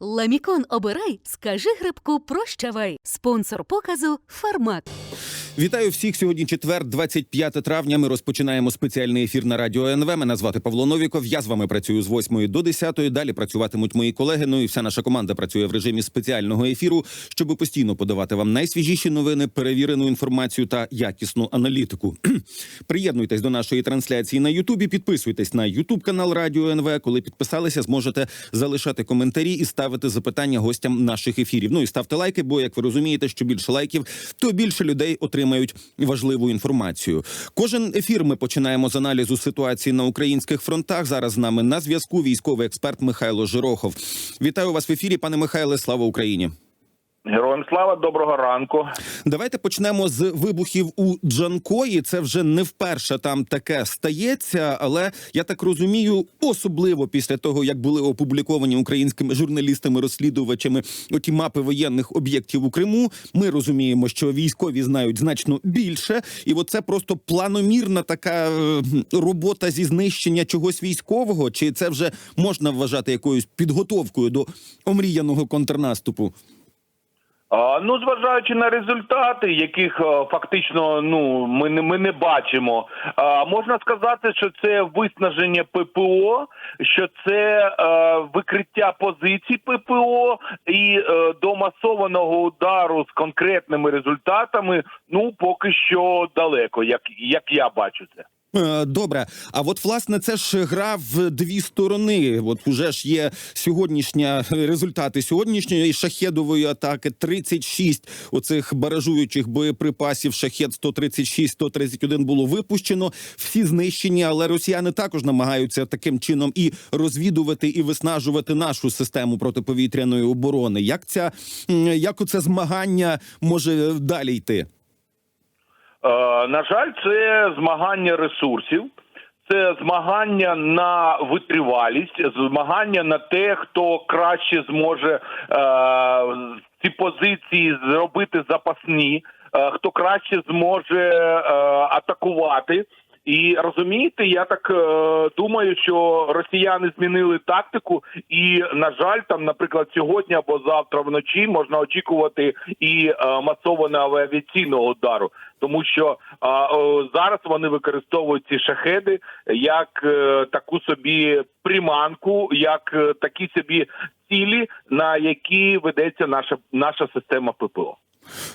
Ламікон обирай, скажи грибку прощавай. Спонсор показу Фармак. Вітаю всіх. Сьогодні четвер, 25 травня. Ми розпочинаємо спеціальний ефір на радіо НВ. Мене звати Павло Новіков. Я з вами працюю з 8 до 10. Далі працюватимуть мої колеги. Ну і вся наша команда працює в режимі спеціального ефіру, щоб постійно подавати вам найсвіжіші новини, перевірену інформацію та якісну аналітику. Приєднуйтесь до нашої трансляції на Ютубі. Підписуйтесь на Ютуб канал Радіо НВ. Коли підписалися, зможете залишати коментарі і ставити запитання гостям наших ефірів. Ну і ставте лайки, бо як ви розумієте, що більше лайків, то більше людей отримають важливу інформацію. Кожен ефір ми починаємо з аналізу ситуації на українських фронтах. Зараз з нами на зв'язку військовий експерт Михайло Жирохов. Вітаю вас в ефірі, пане Михайле. Слава Україні. Героям слава, доброго ранку. Давайте почнемо з вибухів у Джанкої. Це вже не вперше там таке стається, але я так розумію, особливо після того, як були опубліковані українськими журналістами-розслідувачами оті мапи воєнних об'єктів у Криму. Ми розуміємо, що військові знають значно більше, і от це просто планомірна така е, робота зі знищення чогось військового. Чи це вже можна вважати якоюсь підготовкою до омріяного контрнаступу? Ну, зважаючи на результати, яких фактично ну ми не ми не бачимо, можна сказати, що це виснаження ППО, що це викриття позицій ППО і до масованого удару з конкретними результатами. Ну поки що далеко, як, як я бачу це. Е, Добре, а от власне це ж гра в дві сторони. От уже ж є сьогоднішня результати сьогоднішньої шахедової атаки. 36 оцих баражуючих боєприпасів. Шахед 136, 131 було випущено. Всі знищені, але росіяни також намагаються таким чином і розвідувати, і виснажувати нашу систему протиповітряної оборони. Як ця як оце змагання може далі йти? Е, на жаль, це змагання ресурсів, це змагання на витривалість, змагання на те, хто краще зможе е, ці позиції зробити запасні, е, хто краще зможе атакувати. І розумієте, я так е, думаю, що росіяни змінили тактику, і на жаль, там, наприклад, сьогодні або завтра вночі можна очікувати і е, масованого авіаційного удару, тому що а, о, зараз вони використовують ці шахеди як е, таку собі приманку, як е, такі собі цілі, на які ведеться наша наша система ППО.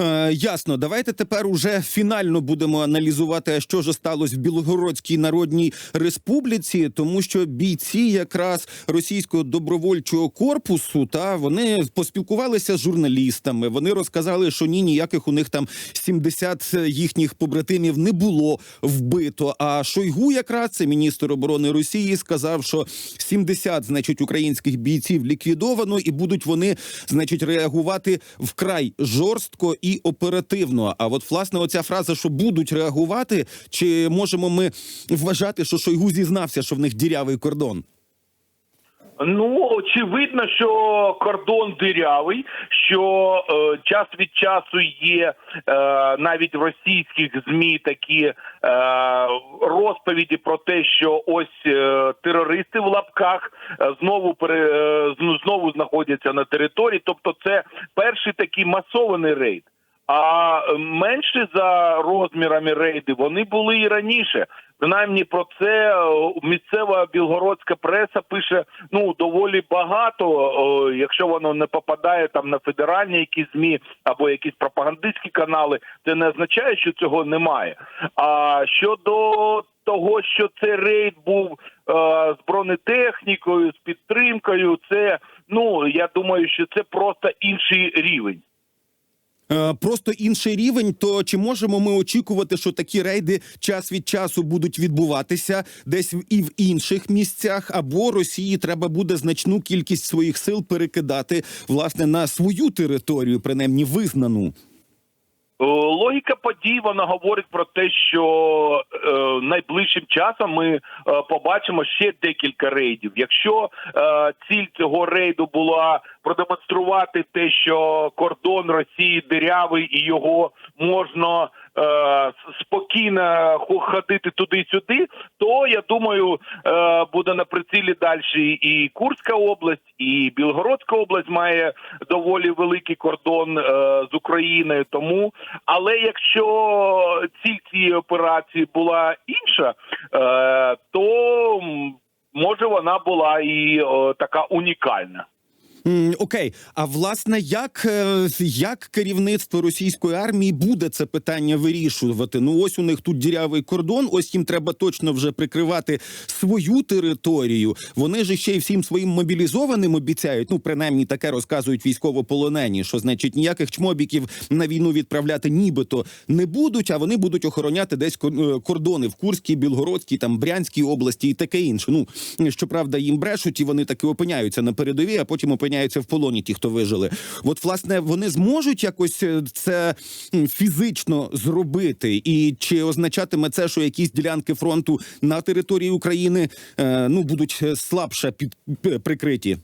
Е, ясно, давайте тепер уже фінально будемо аналізувати, що ж сталося в Білогородській Народній Республіці, тому що бійці якраз російського добровольчого корпусу та вони поспілкувалися з журналістами. Вони розказали, що ні, ніяких у них там 70 їхніх побратимів не було вбито. А Шойгу, якраз це міністр оборони Росії, сказав, що 70, значить, українських бійців ліквідовано, і будуть вони, значить, реагувати вкрай жорстко і оперативно. А от власне оця фраза, що будуть реагувати, чи можемо ми вважати, що Шойгу зізнався, що в них дірявий кордон? Ну очевидно, що кордон дирявий, що е, час від часу є е, навіть в російських змі такі е, розповіді про те, що ось е, терористи в лапках е, знову пере, е, знову знаходяться на території. Тобто, це перший такий масований рейд. А менші за розмірами рейди вони були і раніше. Принаймні про це е, місцева білгородська преса пише ну доволі багато. Якщо воно не попадає там на федеральні якісь змі або якісь пропагандистські канали, це не означає, що цього немає. А щодо того, що цей рейд був е, з бронетехнікою, з підтримкою, це ну я думаю, що це просто інший рівень. Е, Просто інший рівень. То чи можемо ми очікувати, що такі рейди час від часу будуть відбуватися десь і в інших місцях, або Росії треба буде значну кількість своїх сил перекидати власне на свою територію, принаймні визнану? Е, Логіка подій вона говорить про те, що е, найближчим часом ми е, побачимо ще декілька рейдів. Якщо е, ціль цього рейду була продемонструвати те, що кордон Росії дирявий і його можна спокійно хо- ходити туди-сюди, то я думаю, е, буде на прицілі далі і Курська область, і Білгородська область має доволі великий кордон е, з Україною. Тому, але якщо ціль цієї операції була інша, е, то може вона була і е, така унікальна. Окей, а власне, як, е, як керівництво російської армії буде це питання вирішувати? Ну ось у них тут дірявий кордон. Ось їм треба точно вже прикривати свою територію. Вони ж ще й всім своїм мобілізованим обіцяють. Ну принаймні таке розказують військовополонені. Що значить ніяких чмобіків на війну відправляти нібито не будуть, а вони будуть охороняти десь е, кордони в Курській, Білгородській, там Брянській області і таке інше. Ну щоправда, їм брешуть, і вони таки опиняються на передовій, а потім опиняються в полоні. Ті, хто вижили. От власне вони зможуть якось е, це фізично зробити, і чи означатиме це, що якісь ділянки фронту на території України е, ну будуть е, слабше під прикриті?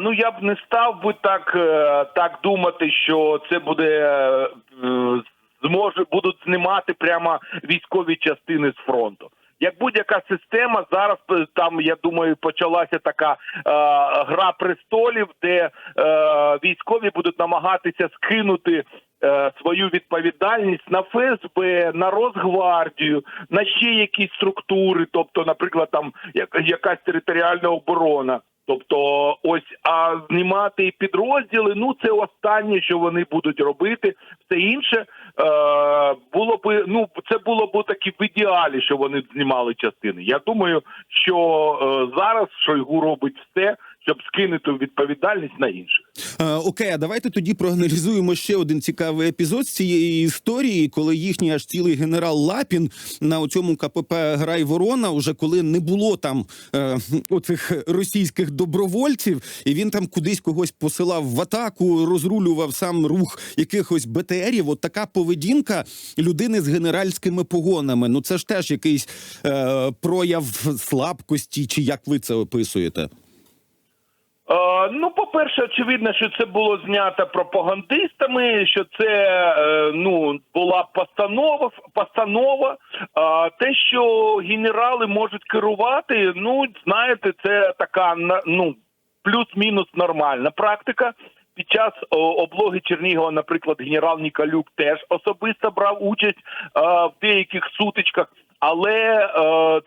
Ну я б не став би так, так думати, що це буде зможе будуть знімати прямо військові частини з фронту. Як будь-яка система, зараз е, там я думаю, почалася така е, гра престолів, де е, військові будуть намагатися скинути е, свою відповідальність на ФСБ, на Росгвардію, на ще якісь структури, тобто, наприклад, там якась територіальна оборона. Тобто, ось а знімати підрозділи, ну це останнє, що вони будуть робити. Все інше було би ну це було б таки в ідеалі, що вони знімали частини. Я думаю, що е, зараз Шойгу робить все, щоб скинути відповідальність на інших. Е, окей, а давайте тоді проаналізуємо ще один цікавий епізод з цієї історії, коли їхній аж цілий генерал Лапін на цьому КПП Грай Ворона, уже коли не було там е, оцих російських добровольців, і він там кудись когось посилав в атаку, розрулював сам рух якихось БТРів. От така поведінка людини з генеральськими погонами. Ну це ж теж якийсь е, прояв слабкості, чи як ви це описуєте? Е, ну, по-перше, очевидно, що це було знято пропагандистами, що це е, ну була постанова. Постанова. А те, що генерали можуть керувати, ну знаєте, це така ну плюс-мінус нормальна практика. Під час облоги Чернігова, наприклад, генерал Ніколюк теж особисто брав участь е, в деяких сутичках. Але е,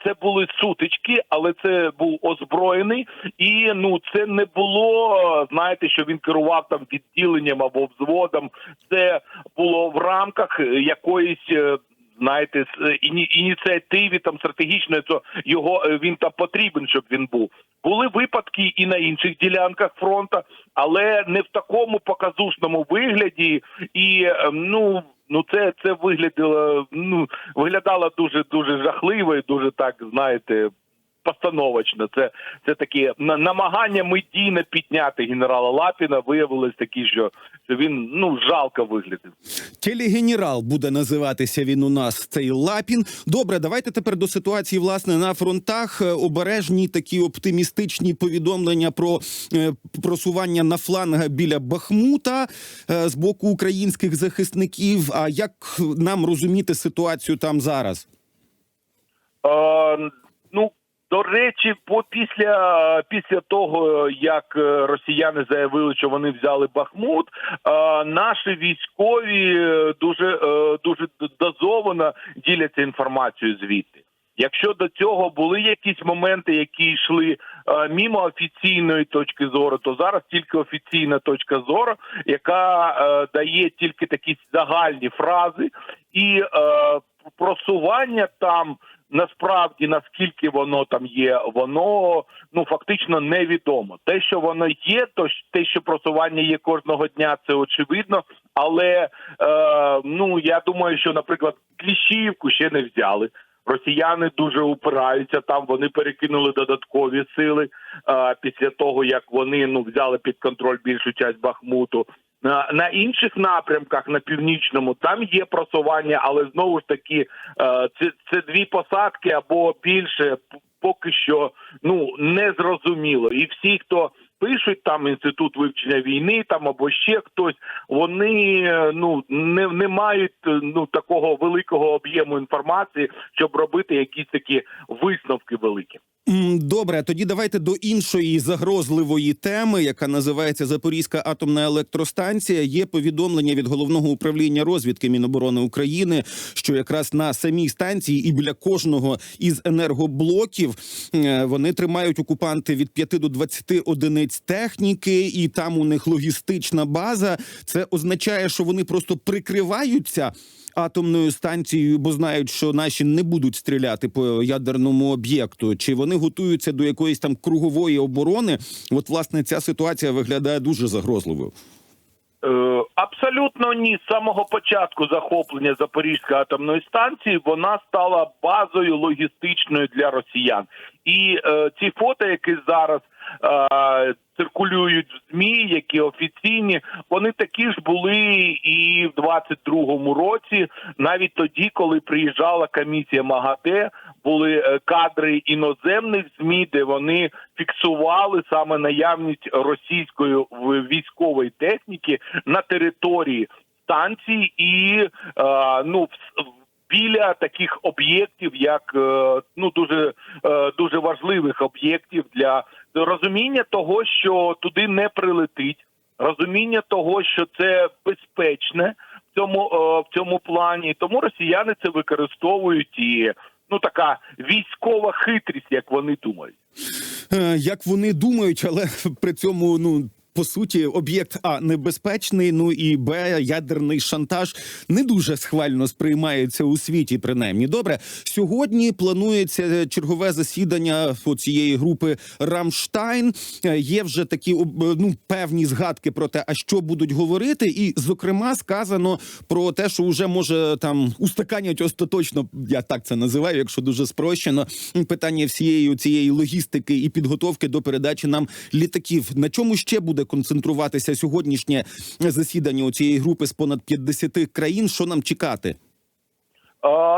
це були сутички, але це був озброєний, і ну це не було. е, Знаєте, що він керував там відділенням або взводом. Це було в рамках е, якоїсь. Знаєте, е, іні- ініціативі там стратегічної, то його е, він там потрібен, щоб він був. Були випадки і на інших ділянках фронту, але не в такому показушному вигляді. І е, ну ну це це виглядало ну виглядало дуже дуже жахливо і дуже так знаєте. Постановочно, це це такі на- намагання медійно підняти генерала Лапіна виявилось такі, що, він ну жалко виглядав. Телегенерал буде називатися він у нас цей Лапін. Добре, давайте тепер до ситуації власне на фронтах. Е, Обережні такі оптимістичні повідомлення про е, просування на флангах біля Бахмута е, з боку українських захисників. А як нам розуміти ситуацію там зараз? Е, ну до речі, по після після того, як е, росіяни заявили, що вони взяли Бахмут, е, наші військові е, дуже дуже дозовано діляться інформацією звідти. Якщо до цього були якісь моменти, які йшли мімо офіційної точки зору, то зараз тільки офіційна точка зору, яка дає тільки такі загальні фрази, і просування там насправді наскільки воно там є, воно ну фактично невідомо. Те, що воно є, то те, що просування є кожного дня, це очевидно. Але е, ну я думаю, що, наприклад, Кліщіївку ще не взяли. Росіяни дуже упираються там. Вони перекинули додаткові сили е, після того, як вони ну взяли під контроль більшу часть Бахмуту. На, інших напрямках на північному там є просування, але знову ж таки е, це, це дві посадки або більше поки що ну не зрозуміло. І всі, хто пишуть там інститут вивчення війни, там або ще хтось. Вони е, ну не, не мають е, ну такого великого об'єму інформації, щоб робити якісь такі висновки великі. Добре, тоді давайте до іншої загрозливої теми, яка називається Запорізька атомна електростанція. Є повідомлення від головного управління розвідки Міноборони України, що якраз на самій станції і біля кожного із енергоблоків е, вони тримають окупанти від 5 до 20 одиниць техніки, і там у них логістична база. Це означає, що вони просто прикриваються атомною станцією, бо знають, що наші не будуть стріляти по ядерному об'єкту, чи вони готуються до якоїсь там кругової оборони. От власне ця ситуація виглядає дуже загрозливою. Е, Абсолютно ні. З самого початку захоплення Запорізької атомної станції вона стала базою логістичною для росіян. І е, ці фото, які зараз е, циркулюють в ЗМІ, які офіційні, вони такі ж були і в 22-му році, навіть тоді, коли приїжджала комісія МАГАТЕ, були е, кадри іноземних ЗМІ, де вони фіксували саме наявність російської військової техніки на території станції і е, ну біля таких об'єктів, як е, ну дуже дуже важливих об'єктів для розуміння того, що туди не прилетить, розуміння того, що це безпечне в цьому е, в цьому плані. Тому росіяни це використовують і ну така військова хитрість, як вони думають. Е, Як вони думають, але при цьому ну. По суті, об'єкт А небезпечний. Ну і Б ядерний шантаж не дуже схвально сприймається у світі. Принаймні, добре. Сьогодні планується чергове засідання цієї групи Рамштайн. Е, Є вже такі об- ну певні згадки про те, а що будуть говорити, і зокрема сказано про те, що вже може там устаканять остаточно. Я так це називаю, якщо дуже спрощено. Питання всієї цієї логістики і підготовки до передачі нам літаків. На чому ще буде концентруватися сьогоднішнє засідання у цієї групи з понад 50 країн? Що нам чекати?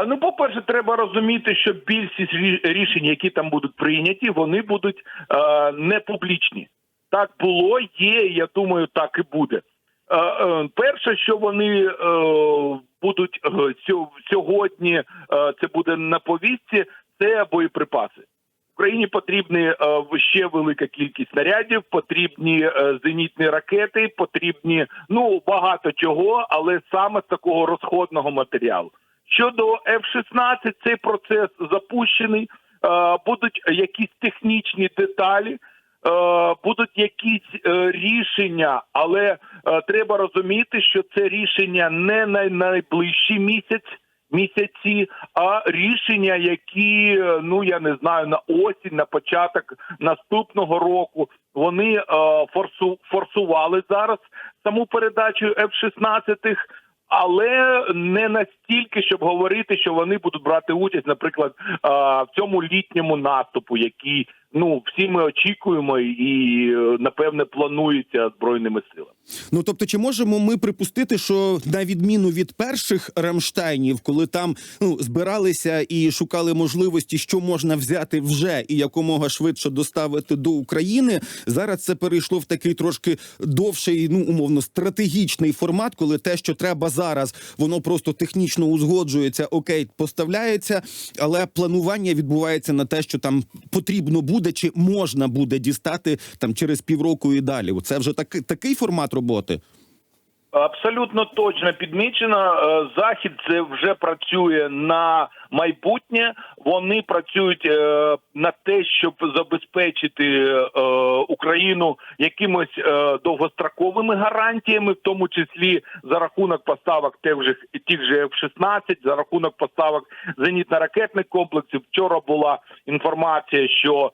Ну, по-перше, треба розуміти, що більшість рішень, які там будуть прийняті, вони будуть не публічні. Так було, є, я думаю, так і буде. Е, перше, що вони е, будуть е, сьогодні, це буде на повістці, це боєприпаси. Україні потрібні е, ще велика кількість снарядів, потрібні е, зенітні ракети, потрібні ну багато чого, але саме з такого розходного матеріалу. Щодо F-16, цей процес запущений. Е, будуть якісь технічні деталі, будуть якісь рішення, але треба розуміти, що це рішення не на найближчий місяць. Місяці, а рішення, які е, ну я не знаю на осінь, на початок наступного року, вони е, форсу форсували зараз саму передачу F-16, але не настільки, щоб говорити, що вони будуть брати участь, наприклад, е, в цьому літньому наступу, який ну всі ми очікуємо і е, напевне планується збройними силами. Ну тобто, чи можемо ми припустити, що на відміну від перших Рамштайнів, коли там ну збиралися і шукали можливості, що можна взяти вже і якомога швидше доставити до України, зараз це перейшло в такий трошки довший, ну умовно стратегічний формат, коли те, що треба зараз, воно просто технічно узгоджується, окей, поставляється, але планування відбувається на те, що там потрібно буде чи можна буде дістати там через півроку і далі. Це вже так, такий формат роботи. Абсолютно точно підмічено. Е, Захід це вже працює на майбутнє. Вони працюють е, на те, щоб забезпечити е, Україну якимось довгостроковими гарантіями, в тому числі за рахунок поставок тих же тих же F-16, за рахунок поставок зенітно-ракетних комплексів. Вчора була інформація, що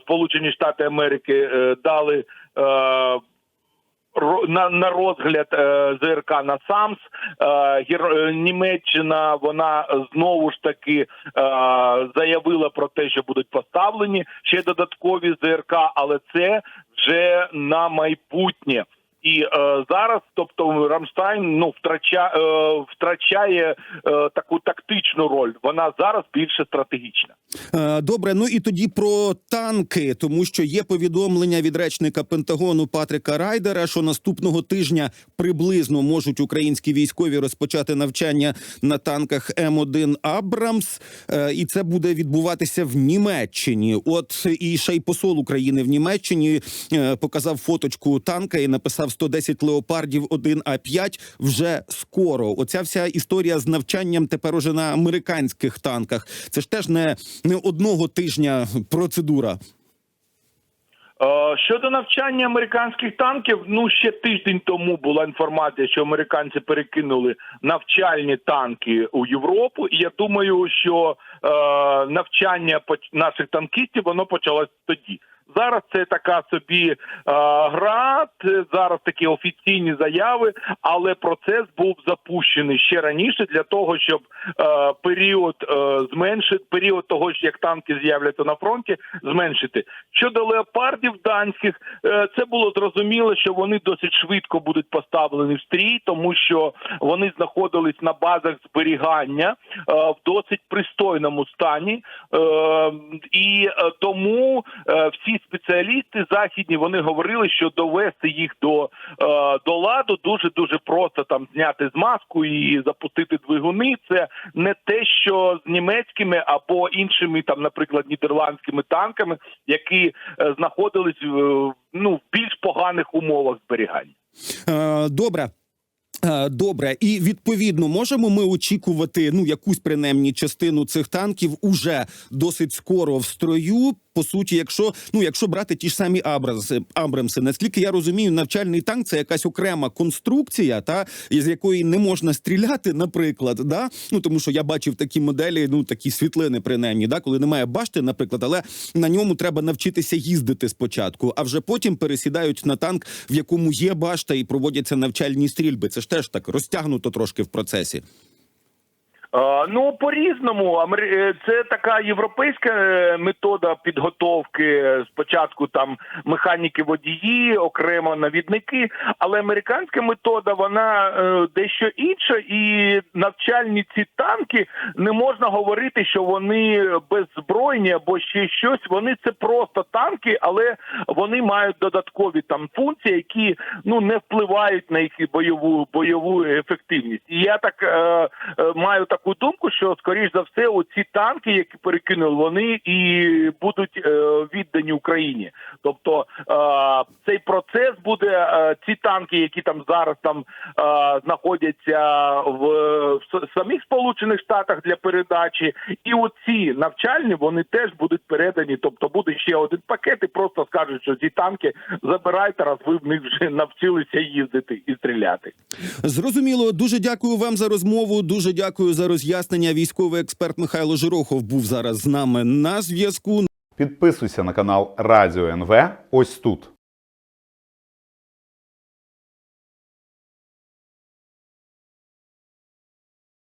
Сполучені Штати Америки дали. На, на розгляд е, ЗРК на САМС. Е, е, Німеччина вона знову ж таки заявила про те, що будуть поставлені ще додаткові ЗРК, але це вже на майбутнє. І е, зараз, тобто, Рамштайн ну втрача, е, втрачає е, таку тактичну роль. Вона зараз більше стратегічна. Е, Добре, ну і тоді про танки, тому що є повідомлення від речника Пентагону Патрика Райдера, що наступного тижня приблизно можуть українські військові розпочати навчання на танках М1 Абрамс, Е, і це буде відбуватися в Німеччині. От і ще й посол України в Німеччині е, показав фоточку танка і написав 110 леопардів 1 А 5 вже скоро. Оця вся історія з навчанням тепер уже на американських танках. Це ж теж не, не одного тижня процедура. Е, Щодо навчання американських танків, ну ще тиждень тому була інформація, що американці перекинули навчальні танки у Європу. І я думаю, що е, навчання наших танкістів воно почалось тоді. Зараз це така собі е, гра, зараз такі офіційні заяви, але процес був запущений ще раніше для того, щоб е, період е, зменшити період того, як танки з'являться на фронті, зменшити. Щодо леопардів данських, це було зрозуміло, що вони досить швидко будуть поставлені в стрій, тому що вони знаходились на базах зберігання е, в досить пристойному стані, Е, і тому е, всі спеціалісти західні вони говорили, що довести їх до, е, до ладу дуже дуже просто там зняти змазку і запустити двигуни. Це не те, що з німецькими або іншими, там, наприклад, нідерландськими танками, які е, знаходились в ну в більш поганих умовах зберігання. Е, Добре. Е, Добре, і відповідно можемо ми очікувати ну якусь принаймні частину цих танків уже досить скоро в строю. По суті, якщо ну якщо брати ті ж самі Абрамси, Абрамси, наскільки я розумію, навчальний танк це якась окрема конструкція, та із якої не можна стріляти, наприклад, да ну тому що я бачив такі моделі, ну такі світлини, принаймні, да, коли немає башти, наприклад, але на ньому треба навчитися їздити спочатку, а вже потім пересідають на танк, в якому є башта, і проводяться навчальні стрільби. Це ж теж так розтягнуто трошки в процесі. Е, Ну по різному це така європейська е, метода підготовки. Спочатку там механіки водії, окремо навідники. Але американська метода вона е, дещо інша, і навчальні ці танки не можна говорити, що вони беззбройні або ще щось. Вони це просто танки, але вони мають додаткові там функції, які ну не впливають на їх бойову бойову ефективність. І я так е, е, маю таку думку, що скоріш за все, оці танки, які перекинули, вони і будуть е, віддані Україні. Тобто е, цей процес буде е, ці танки, які там зараз там е, знаходяться в, в самих Сполучених Штатах для передачі, і оці навчальні вони теж будуть передані. Тобто буде ще один пакет, і просто скажуть, що ці танки забирайте, раз ви в них вже навчилися їздити і стріляти. Зрозуміло, дуже дякую вам за розмову. Дуже дякую за роз'яснення. Військовий експерт Михайло Жирохов був зараз з нами на зв'язку. Підписуйся на канал Радіо НВ ось тут.